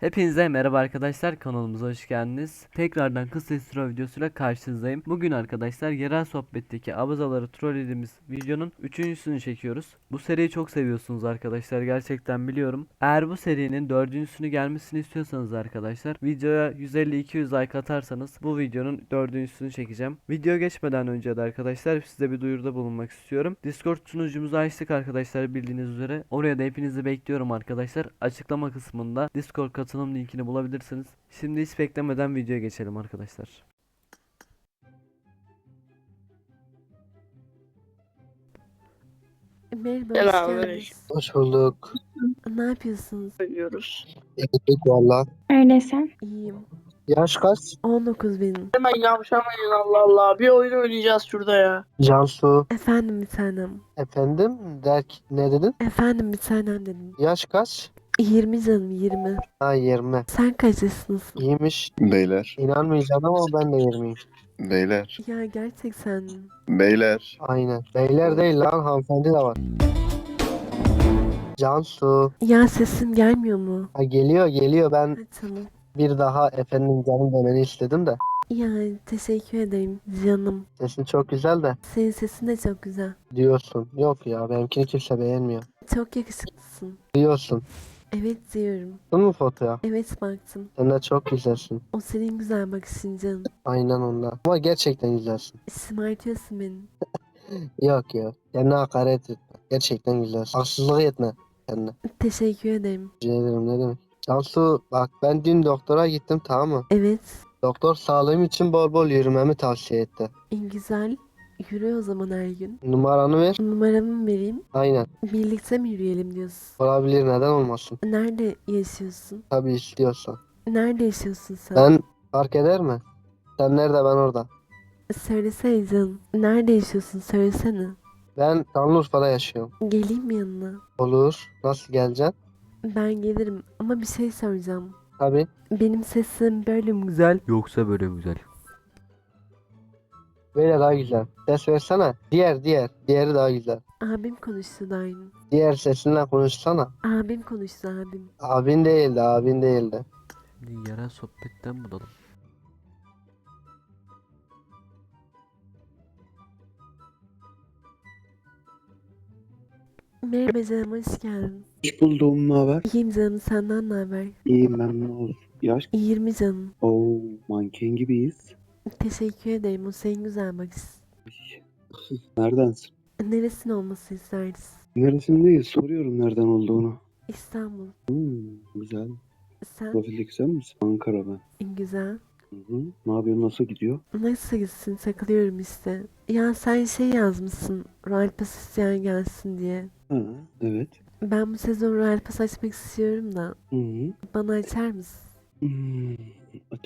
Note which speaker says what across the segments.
Speaker 1: Hepinize merhaba arkadaşlar kanalımıza hoş geldiniz. Tekrardan kısa intro videosuyla karşınızdayım. Bugün arkadaşlar yerel sohbetteki abazaları trollediğimiz videonun üçüncüsünü çekiyoruz. Bu seriyi çok seviyorsunuz arkadaşlar gerçekten biliyorum. Eğer bu serinin dördüncüsünü gelmesini istiyorsanız arkadaşlar videoya 150-200 like atarsanız bu videonun dördüncüsünü çekeceğim. Video geçmeden önce de arkadaşlar size bir duyuruda bulunmak istiyorum. Discord sunucumuzu açtık arkadaşlar bildiğiniz üzere. Oraya da hepinizi bekliyorum arkadaşlar. Açıklama kısmında Discord katılım linkini bulabilirsiniz. Şimdi hiç beklemeden videoya geçelim arkadaşlar.
Speaker 2: Merhaba, hoş
Speaker 3: Selamünaleyküm.
Speaker 4: Hoş bulduk.
Speaker 2: Ne yapıyorsunuz?
Speaker 3: Söylüyoruz.
Speaker 4: İyilik valla.
Speaker 5: Öyle sen.
Speaker 2: İyiyim.
Speaker 4: Yaş kaç?
Speaker 2: 19 benim.
Speaker 3: Hemen yavşamayın Allah Allah. Bir oyun oynayacağız şurada ya.
Speaker 4: Cansu.
Speaker 2: Efendim bir tanem.
Speaker 4: Efendim? Derk ne dedin?
Speaker 2: Efendim bir tanem dedim.
Speaker 4: Yaş kaç?
Speaker 2: 20 canım 20.
Speaker 4: Ha 20.
Speaker 2: Sen kaç yaşındasın?
Speaker 4: İyiymiş.
Speaker 6: Beyler,
Speaker 4: İnanmayacaksın ama ben de 20'yim.
Speaker 6: beyler,
Speaker 2: Ya gerçekten
Speaker 6: beyler.
Speaker 4: Aynen. Beyler değil lan hanımefendi de var. Cansu.
Speaker 2: Ya sesim gelmiyor mu?
Speaker 4: Ha geliyor geliyor ben
Speaker 2: Ha, tamam.
Speaker 4: bir daha efendim canım demeni istedim de.
Speaker 2: Ya teşekkür ederim canım.
Speaker 4: Sesin çok güzel de
Speaker 2: Senin sesin de çok güzel.
Speaker 4: diyorsun. Yok ya benimkini kimse beğenmiyor.
Speaker 2: Çok yakışıklısın.
Speaker 4: Diyorsun.
Speaker 2: Evet diyorum.
Speaker 4: Bu mu fotoğraf?
Speaker 2: Evet baktım.
Speaker 4: Sen de çok güzelsin.
Speaker 2: O senin güzel bakışın canım.
Speaker 4: Aynen ondan. Ama gerçekten güzelsin.
Speaker 2: Şımartıyorsun beni.
Speaker 4: Yok yok. Kendine hakaret etme. Gerçekten güzelsin. Haksızlık etme kendine.
Speaker 2: Teşekkür ederim.
Speaker 4: Rica ederim ne demek. Cansu bak ben dün doktora gittim tamam mı?
Speaker 2: Evet.
Speaker 4: Doktor sağlığım için bol bol yürümemi tavsiye etti.
Speaker 2: En güzel. Yürü o zaman her gün.
Speaker 4: Numaranı ver.
Speaker 2: Numaramı mı vereyim?
Speaker 4: Aynen.
Speaker 2: Birlikte mi yürüyelim diyorsun?
Speaker 4: Olabilir neden olmasın.
Speaker 2: Nerede yaşıyorsun?
Speaker 4: Tabii istiyorsan.
Speaker 2: Nerede yaşıyorsun sen?
Speaker 4: Ben fark eder mi? Sen nerede ben orada.
Speaker 2: Söylesene canım. Nerede yaşıyorsun? Söylesene.
Speaker 4: Ben Şanlıurfa'da yaşıyorum.
Speaker 2: Geleyim mi yanına?
Speaker 4: Olur. Nasıl geleceksin?
Speaker 2: Ben gelirim ama bir şey soracağım.
Speaker 4: Tabii.
Speaker 2: Benim sesim böyle mi güzel?
Speaker 1: Yoksa böyle güzel.
Speaker 4: Böyle daha güzel. Ses versene. Diğer diğer. Diğeri daha güzel.
Speaker 2: Abim konuştu da aynı.
Speaker 4: Diğer sesinle konuşsana.
Speaker 2: Abim konuştu abim.
Speaker 4: Abin değildi abin değildi.
Speaker 1: Şimdi yerel sohbetten bulalım.
Speaker 2: Merhaba canım hoş geldin.
Speaker 7: Hoş buldum, ne haber?
Speaker 2: İyiyim canım senden ne haber?
Speaker 7: İyiyim ben ne olsun. Yaş?
Speaker 2: 20 canım.
Speaker 7: Oo, manken gibiyiz.
Speaker 2: Teşekkür ederim o senin güzel bakışın.
Speaker 7: Neredensin?
Speaker 2: Neresin olması isterdin?
Speaker 7: Neresindeyiz? Soruyorum nereden olduğunu.
Speaker 2: İstanbul.
Speaker 7: Hmm, güzel.
Speaker 2: Sen
Speaker 7: Profilde güzel misin? Ankara ben.
Speaker 2: güzel.
Speaker 7: Hı hı. Ne yapıyorsun? Nasıl gidiyor?
Speaker 2: Nasıl gitsin takılıyorum işte. Ya sen şey yazmışsın. Royal Pass isteyen gelsin diye.
Speaker 7: Ha, evet.
Speaker 2: Ben bu sezon Royal Pass açmak istiyorum da.
Speaker 7: Hı hı.
Speaker 2: Bana açar mısın?
Speaker 7: Hmm,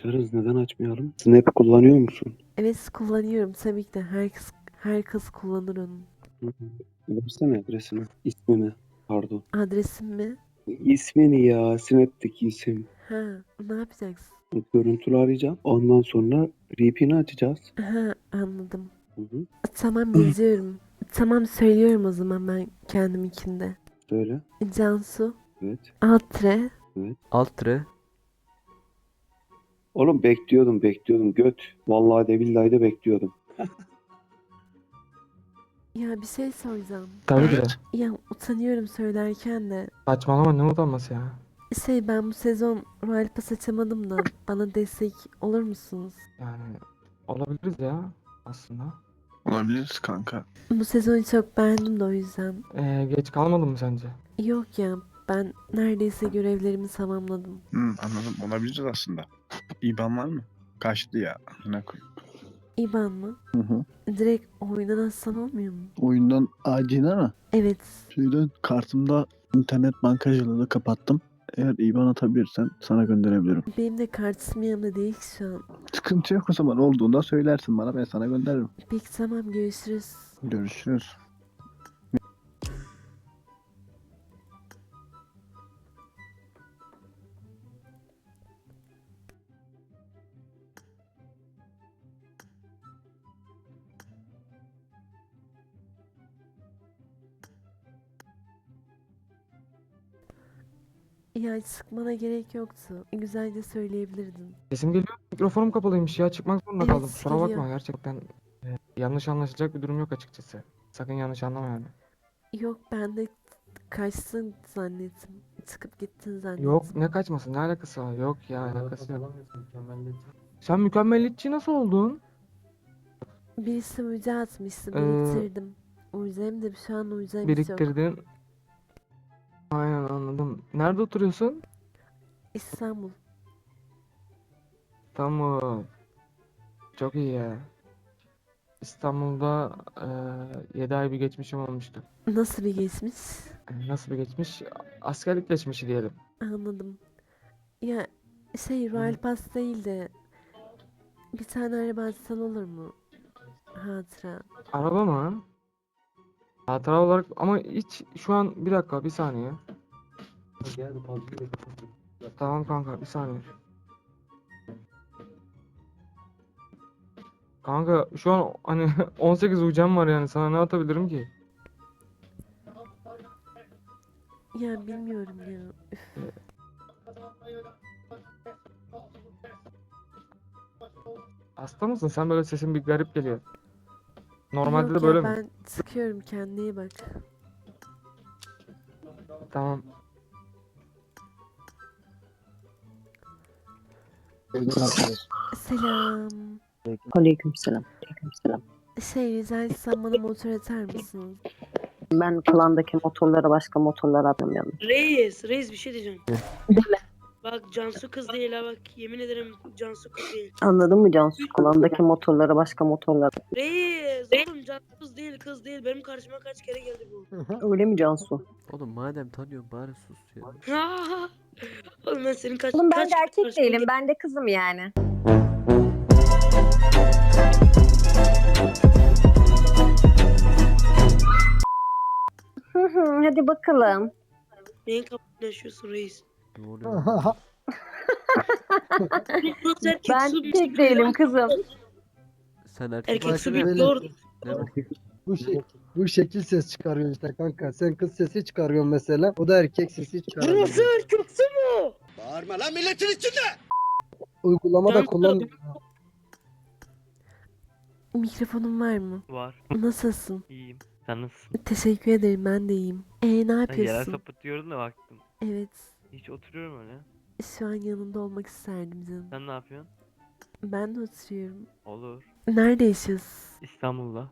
Speaker 7: açarız. Neden açmayalım? Snap kullanıyor musun?
Speaker 2: Evet kullanıyorum tabii ki de. Herkes, herkes kullanır onu.
Speaker 7: Hı hı. Versene adresini. İsmini. Pardon.
Speaker 2: Adresim mi?
Speaker 7: İsmini ya. Snap'teki isim.
Speaker 2: Ha ne yapacaksın?
Speaker 7: Görüntülü arayacağım. Ondan sonra RP'ni açacağız.
Speaker 2: Ha anladım.
Speaker 7: Hı hı.
Speaker 2: Tamam yazıyorum. tamam söylüyorum o zaman ben kendim içinde.
Speaker 7: Söyle.
Speaker 2: Cansu.
Speaker 7: Evet.
Speaker 2: Altre.
Speaker 1: Alt tire.
Speaker 7: Oğlum bekliyordum bekliyordum göt. Vallahi de billahi de bekliyordum.
Speaker 2: Ya bir şey soracağım.
Speaker 8: Tabii ki de.
Speaker 2: Ya utanıyorum söylerken de.
Speaker 8: Saçmalama ne utanması ya.
Speaker 2: Şey ben bu sezon Royal Pass açamadım da bana destek olur musunuz?
Speaker 8: Yani olabiliriz ya aslında.
Speaker 6: Olabiliriz kanka.
Speaker 2: Bu sezonu çok beğendim de o yüzden.
Speaker 8: Ee, geç kalmadın mı sence?
Speaker 2: Yok ya ben neredeyse görevlerimi tamamladım.
Speaker 6: Hmm, anladım. Olabiliriz aslında. İban var mı? Kaçtı ya. Ne.
Speaker 2: İban mı?
Speaker 6: Hı hı.
Speaker 2: Direkt oyundan atsam olmuyor mu?
Speaker 9: Oyundan acile mi?
Speaker 2: Evet.
Speaker 9: Şeyden kartımda internet bankacılığını kapattım. Eğer IBAN atabilirsen sana gönderebilirim.
Speaker 2: Benim de kartım yanımda değil ki şu an.
Speaker 9: Sıkıntı yok o zaman olduğunda söylersin bana ben sana gönderirim.
Speaker 2: Peki tamam görüşürüz.
Speaker 9: Görüşürüz.
Speaker 2: Ya sıkmana gerek yoktu. Güzelce söyleyebilirdin.
Speaker 8: Sesim geliyor. Mikrofonum kapalıymış ya. Çıkmak zorunda
Speaker 2: Evet,
Speaker 8: kaldım. Kusura bakma
Speaker 2: geliyor.
Speaker 8: gerçekten. e, yanlış anlaşılacak bir durum yok açıkçası. Sakın yanlış anlama yani.
Speaker 2: Yok ben de kaçtın zannettim. Çıkıp gittin zannettim.
Speaker 8: Yok ne kaçmasın ne alakası var? Yok ya alakası yok. Sen mükemmelliyetçi nasıl oldun?
Speaker 2: Birisi müze atmıştı.
Speaker 8: Ee,
Speaker 2: Biriktirdim. Müzem de şu an müzem yok.
Speaker 8: Biriktirdin. Aynen anladım. Nerede oturuyorsun?
Speaker 2: İstanbul.
Speaker 8: İstanbul. Çok iyi ya. İstanbul'da eee 7 ay bir geçmişim olmuştu.
Speaker 2: Nasıl bir geçmiş?
Speaker 8: E, Nasıl bir geçmiş? Askerlik geçmişi diyelim.
Speaker 2: Anladım. Ya şey Royal Pass değil de bir tane araba atsan olur mu? Hatıra.
Speaker 8: Araba mı? Hatıra olarak ama hiç şu an bir dakika bir saniye. Tamam kanka bir saniye. Kanka şu an hani 18 ucam var yani sana ne atabilirim ki?
Speaker 2: Ya bilmiyorum ya. Üf.
Speaker 8: Hasta mısın? Sen böyle sesin bir garip geliyor. Normalde
Speaker 2: Yok
Speaker 8: de
Speaker 2: ya,
Speaker 8: böyle mi?
Speaker 2: ben çıkıyorum kendine iyi bak.
Speaker 8: Tamam.
Speaker 2: Selam.
Speaker 5: Aleykümselam. Aleykümselam.
Speaker 2: Şey rica etsem bana motor atar mısınız?
Speaker 5: Ben klandaki motorlara başka motorlar atamıyorum.
Speaker 3: Reis, reis bir şey diyeceğim. Bak Cansu kız değil ha bak yemin ederim Cansu kız değil.
Speaker 5: Anladın mı Cansu? Klandaki motorlara başka motorlar.
Speaker 3: Reis oğlum Cansu kız değil kız değil benim karşıma kaç kere geldi bu.
Speaker 5: Öyle mi Cansu?
Speaker 1: Oğlum madem tanıyorsun bari sus ya.
Speaker 3: oğlum ben senin kaç
Speaker 10: Oğlum ben
Speaker 3: kaç
Speaker 10: de erkek
Speaker 3: karşıma
Speaker 10: değilim. Ben de kızım yani. Hı hı, Hadi bakalım.
Speaker 3: Neyin kapını yaşıyorsun reis?
Speaker 1: Ne oluyor?
Speaker 10: Ben erkek değilim kızım.
Speaker 1: Sen erkek
Speaker 3: Erkeksin
Speaker 1: misin?
Speaker 3: bir.
Speaker 1: Ne bu?
Speaker 4: Bu şey bu şekil ses çıkarıyor işte kanka. Sen kız sesi çıkarıyorsun mesela. O da erkek sesi çıkarıyor.
Speaker 3: Nasıl erkeksin bu?
Speaker 4: Uygulamada
Speaker 3: Kanka,
Speaker 4: kullan.
Speaker 2: Mikrofonun var mı?
Speaker 11: Var.
Speaker 2: Nasılsın?
Speaker 11: İyiyim. Sen nasılsın?
Speaker 2: Teşekkür ederim ben de iyiyim. E ne
Speaker 11: Ben yerel
Speaker 2: yapıyorsun?
Speaker 11: sapıt diyordun da baktım.
Speaker 2: Evet.
Speaker 11: Hiç oturuyorum öyle.
Speaker 2: Şu an yanında olmak isterdim canım.
Speaker 11: Sen ne yapıyorsun?
Speaker 2: Ben de oturuyorum.
Speaker 11: Olur.
Speaker 2: Nerede yaşıyorsun?
Speaker 11: İstanbul'da.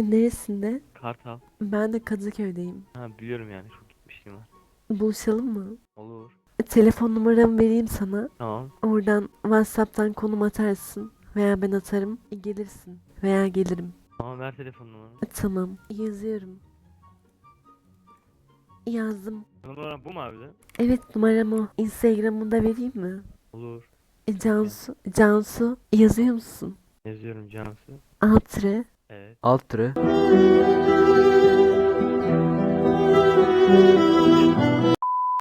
Speaker 2: Neresinde?
Speaker 11: Kartal.
Speaker 2: Ben de Kadıköy'deyim.
Speaker 11: Ha biliyorum yani çok gitmişliğim var.
Speaker 2: Buluşalım mı?
Speaker 11: Olur.
Speaker 2: Telefon numaramı vereyim sana.
Speaker 11: Tamam.
Speaker 2: Oradan WhatsApp'tan konum atarsın. Veya ben atarım. Gelirsin. Veya gelirim.
Speaker 11: Tamam ver telefon numaranı.
Speaker 2: Tamam. Yazıyorum. Yazdım.
Speaker 11: Numaran bu mu abi?
Speaker 2: Evet numaramı o. Instagram'ını da vereyim mi?
Speaker 11: Olur.
Speaker 2: E, Cansu. Cansu. Yazıyor musun?
Speaker 11: Yazıyorum Cansu.
Speaker 2: Altre.
Speaker 11: Evet.
Speaker 1: Alt.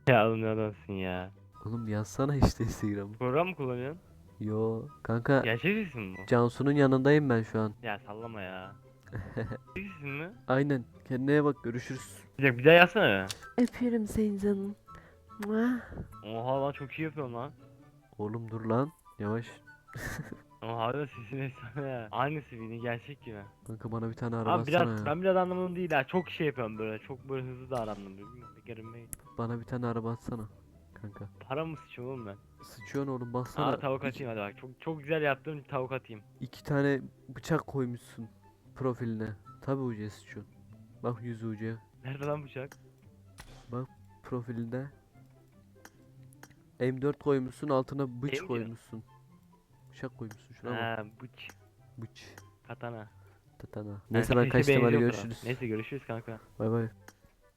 Speaker 11: Ya oğlum ne adamsın ya.
Speaker 1: Oğlum yazsana işte Instagram'ı.
Speaker 11: Program mı kullanıyorsun?
Speaker 1: Yo kanka
Speaker 11: Gerçek isim mi bu?
Speaker 1: Cansu'nun yanındayım ben şu an.
Speaker 11: Ya sallama ya. İsim mi?
Speaker 1: Aynen. Kendine bak görüşürüz.
Speaker 11: Bir dakika bir daha yazsana ya.
Speaker 2: Öpüyorum seni canım. Mua.
Speaker 11: Oha lan çok iyi yapıyorsun lan.
Speaker 1: Oğlum dur lan. Yavaş.
Speaker 11: Ama harbiden sesin efsane ya. Aynısı bildiğin gerçek gibi.
Speaker 1: Kanka bana bir tane araba
Speaker 11: Abi biraz
Speaker 1: atsana ya.
Speaker 11: ben biraz anlamadım değil ha. Çok şey yapıyorum böyle. Çok böyle hızlı. Bir kere mi-
Speaker 1: Bana bir tane araba atsana. Kanka.
Speaker 11: Para mı sıçıyorum oğlum ben?
Speaker 1: Sıçıyorsun oğlum baksana.
Speaker 11: Aa tavuk atayım hadi bak. Çok çok güzel yaptım tavuk atayım.
Speaker 1: iki tane bıçak koymuşsun profiline. Tabi ucuya sıçıyorsun. Bak yüzü ucuya.
Speaker 11: Nerede lan bıçak?
Speaker 1: Profilinde. M4 koymuşsun altına bıç
Speaker 11: M4.
Speaker 1: koymuşsun. Bıçak koymuşsun şuna bak.
Speaker 11: Ha bıç.
Speaker 1: Bıç.
Speaker 11: Katana.
Speaker 1: Tatana. Neyse ben kaçtım hadi görüşürüz.
Speaker 11: Neyse görüşürüz kanka.
Speaker 1: Bay bay.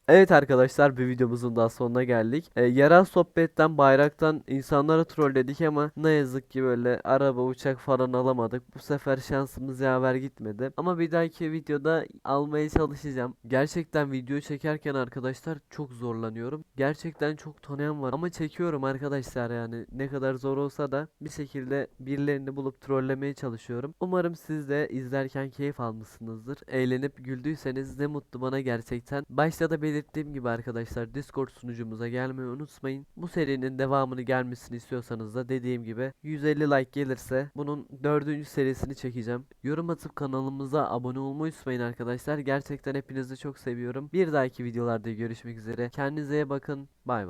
Speaker 1: Evet arkadaşlar bir videomuzun daha sonuna geldik. Ee, yerel sohbetten bayraktan insanları trolledik ama ne yazık ki böyle araba uçak falan alamadık. Bu sefer şansımız yaver gitmedi. Ama bir dahaki videoda almaya çalışacağım. Gerçekten video çekerken arkadaşlar çok zorlanıyorum. Gerçekten çok tanıyan var ama çekiyorum arkadaşlar yani ne kadar zor olsa da bir şekilde birilerini bulup trollemeye çalışıyorum. Umarım siz de izlerken keyif almışsınızdır. Eğlenip güldüyseniz ne mutlu bana gerçekten. Başta da belirttiğim belirttiğim gibi arkadaşlar Discord sunucumuza gelmeyi unutmayın. Bu serinin devamını gelmesini istiyorsanız da dediğim gibi 150 like gelirse bunun dördüncü serisini çekeceğim. Yorum atıp kanalımıza abone olmayı unutmayın arkadaşlar. Gerçekten hepinizi çok seviyorum. Bir dahaki videolarda görüşmek üzere. Kendinize bakın. Bay bay.